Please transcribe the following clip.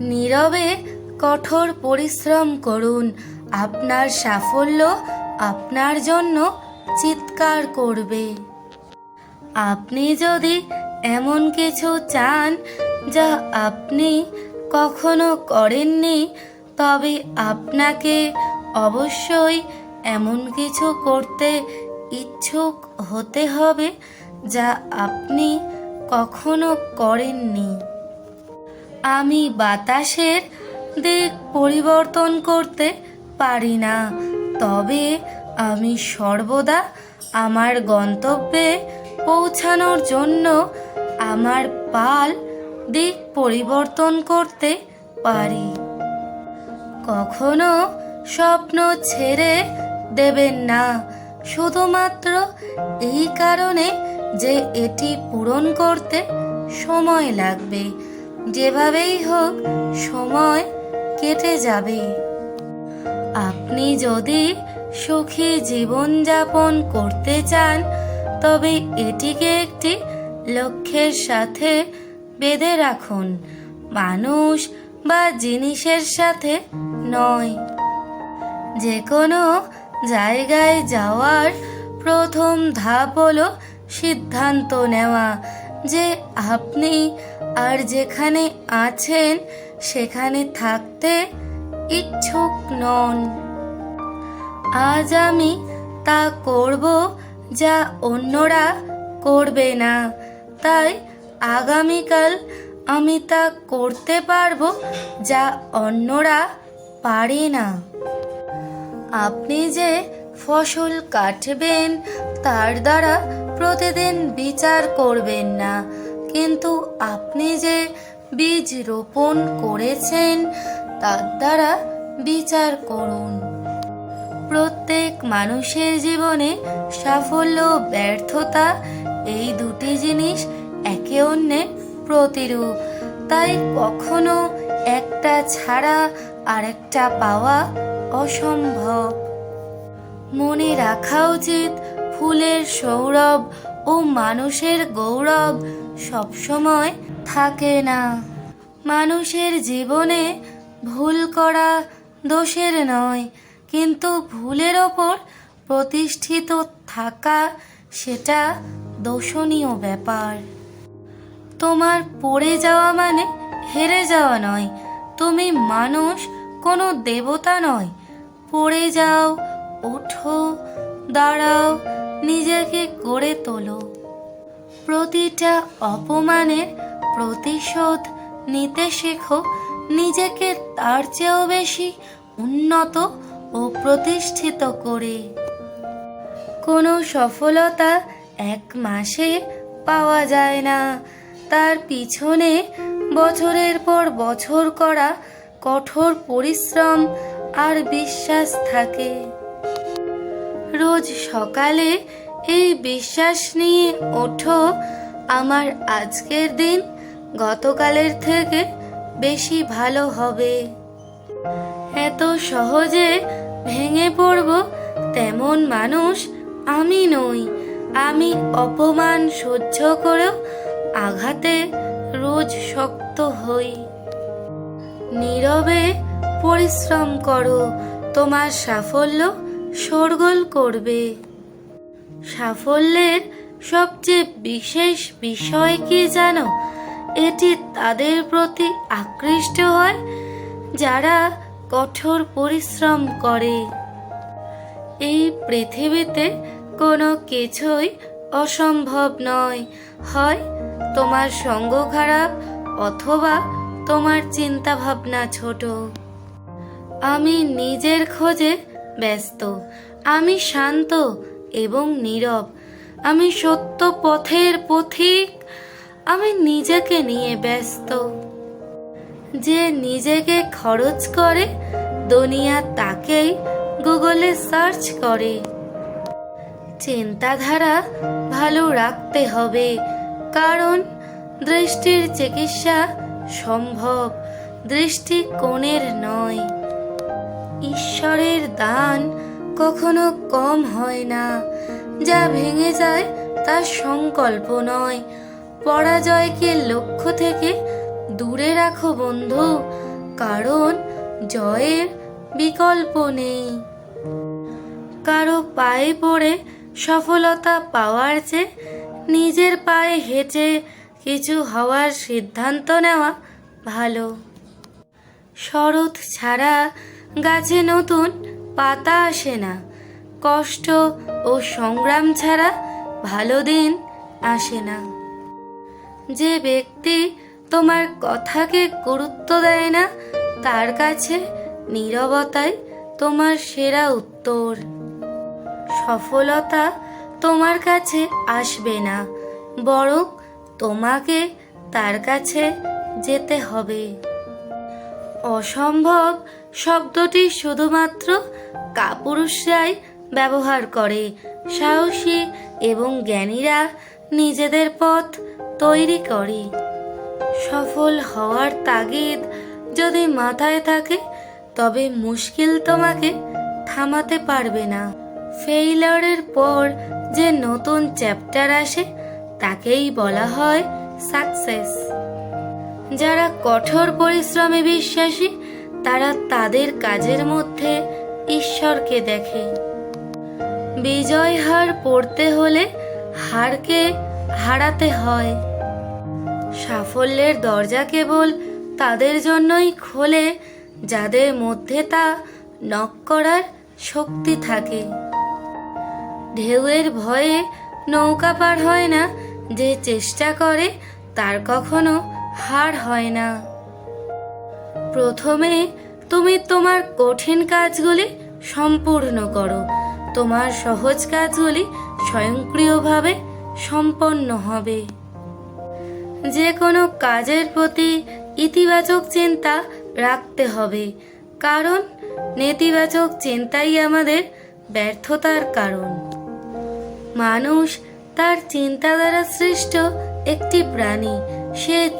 নীরবে কঠোর পরিশ্রম করুন। আপনার সাফল্য আপনার জন্য চিৎকার করবে। আপনি যদি এমন কিছু চান যা আপনি কখনো করেননি, তবে আপনাকে অবশ্যই এমন কিছু করতে ইচ্ছুক হতে হবে যা আপনি কখনো করেননি। আমি বাতাসের দিক পরিবর্তন করতে পারি না। তবে আমি সর্বদা আমার গন্তব্যে পৌঁছানোর জন্য আমার পাল দিক পরিবর্তন করতে পারি। কখনো স্বপ্ন ছেড়ে দেবেন না। শুধুমাত্র এই কারণে যে এটি পূরণ করতে সময় লাগবে। যেভাবেই হোক, সময় কেটে যাবে। আপনি যদি সুখী জীবনযাপন করতে চান, তবে এটিকে একটি লক্ষ্যের সাথে বেঁধে রাখুন। মানুষ বা জিনিসের সাথে নয়। যে কোনো জায়গায় যাওয়ার প্রথম ধাপ হলো সিদ্ধান্ত নেওয়া। যে আপনি আর যেখানে আছেন, সেখানে থাকতে ইচ্ছুক নন। আজ আমি তা করব যা অন্যরা করবে না। তাই আগামীকাল আমি তা করতে পারব যা অন্যরা পারে না। আপনি যে ফসল কাটবেন, তার দ্বারা প্রতিদিন বিচার করবেন না। কিন্তু আপনি যে বীজ রোপণ করেছেন, তার দ্বারা বিচার করুন। প্রত্যেক মানুষের জীবনে সাফল্য, ব্যর্থতা, এই দুটি জিনিস একে অন্যের প্রতিরূপ। তাই কখনো একটা ছাড়া আরেকটা পাওয়া অসম্ভব। মনে রাখা উচিত ফুলের সৌরভ ও মানুষের গৌরব সবসময় থাকে না। মানুষের জীবনে ভুল করা দোষের নয়, কিন্তু ভুলের ওপর প্রতিষ্ঠিত থাকা সেটা দোষণীয় ব্যাপার। তোমার পড়ে যাওয়া মানে হেরে যাওয়া নয়, তুমি মানুষ, কোনো দেবতা নয়। পড়ে যাও, ওঠো, দাঁড়াও নিজেকে গড়ে তোলো। প্রতিটা অপমানের প্রতিশোধ নিতে শেখো। নিজেকে তার চেয়েও বেশি উন্নত ও প্রতিষ্ঠিত করে। কোনো সফলতা এক মাসে পাওয়া যায় না। তার পিছনে বছরের পর বছর করা কঠোর পরিশ্রম আর বিশ্বাস থাকে। রোজ সকালে এই বিশ্বাস নিয়ে ওঠো, আমার আজকের দিন গতকালের থেকে বেশি ভালো হবে। এত সহজে ভেঙে পড়ব তেমন মানুষ আমি নই। আমি অপমান সহ্য করেও আঘাতে রোজ শক্ত হই। নীরবে পরিশ্রম করো, তোমার সাফল্য শোরগোল করবে। সাফল্যের সবচেয়ে বিশেষ বিষয় কি জানো? এটি তাদের প্রতি আকৃষ্ট হয়, যারা কঠোর পরিশ্রম করে। এই পৃথিবীতে কোনো কিছুই অসম্ভব নয়। হয় তোমার সঙ্গ খারাপ অথবা তোমার চিন্তা ভাবনা ছোট। আমি নিজের খোঁজে ব্যস্ত। আমি শান্ত এবং নীরব। আমি সত্য পথের পথিক। আমি নিজেকে নিয়ে ব্যস্ত। যে নিজেকে খরচ করে, দুনিয়া তাকেই গুগলে সার্চ করে। চিন্তাধারা ভালো রাখতে হবে, কারণ দৃষ্টির চিকিৎসা সম্ভব, দৃষ্টিকোণের নয়। ঈশ্বরের দান কখনো কম হয় না। যা ভেঙে যায় তা সংকল্প নয়। পরাজয়কে লক্ষ্য থেকে দূরে রাখো বন্ধু, কারণ জয়ের বিকল্প নেই। কারও পায়ে পড়ে সফলতা পাওয়ার চেয়ে নিজের পায়ে হেঁটে কিছু হওয়ার সিদ্ধান্ত নেওয়া ভালো। শরৎ ছাড়া গাছে নতুন পাতা আসে না। কষ্ট ও সংগ্রাম ছাড়া ভালো দিন আসে না। যে ব্যক্তি তোমার কথাকে গুরুত্ব দেয় না, তার কাছে নীরবতাই তোমার সেরা উত্তর। সফলতা তোমার কাছে আসবে না, বরং তোমাকে তার কাছে যেতে হবে। অসম্ভব শব্দটি শুধুমাত্র কাপুরুষরাই ব্যবহার করে। সাহসী এবং জ্ঞানীরা নিজেদের পথ তৈরি করে। সফল হওয়ার তাগিদ যদি মাথায় থাকে, তবে মুশকিল তোমাকে থামাতে পারবে না। ফেইলারের পর যে নতুন চ্যাপ্টার আসে, তাকেই বলা হয় সাকসেস। যারা কঠোর পরিশ্রমে বিশ্বাসী তারা তাদের কাজের মধ্যে ঈশ্বরকে দেখে। বিজয় হার পড়তে হলে হারকে হারাতে হয়। সাফল্যের দরজা কেবল তাদের জন্যই খোলে, যাদের মধ্যে তা নক করার শক্তি থাকে। ঢেউয়ের ভয়ে নৌকা পার হয় না, যে চেষ্টা করে তার কখনো হার হয় না। প্রথমে তুমি তোমার কঠিন কাজগুলি সম্পূর্ণ করো। তোমার সহজ কাজগুলি স্বয়ংক্রিয়ভাবে সম্পন্ন হবে। যে কোনো কাজের প্রতি ইতিবাচক চিন্তা রাখতে হবে। কারণ নেতিবাচক চিন্তাই আমাদের ব্যর্থতার কারণ। মানুষ তার চিন্তা দ্বারা সৃষ্ট একটি প্রাণী। সে যা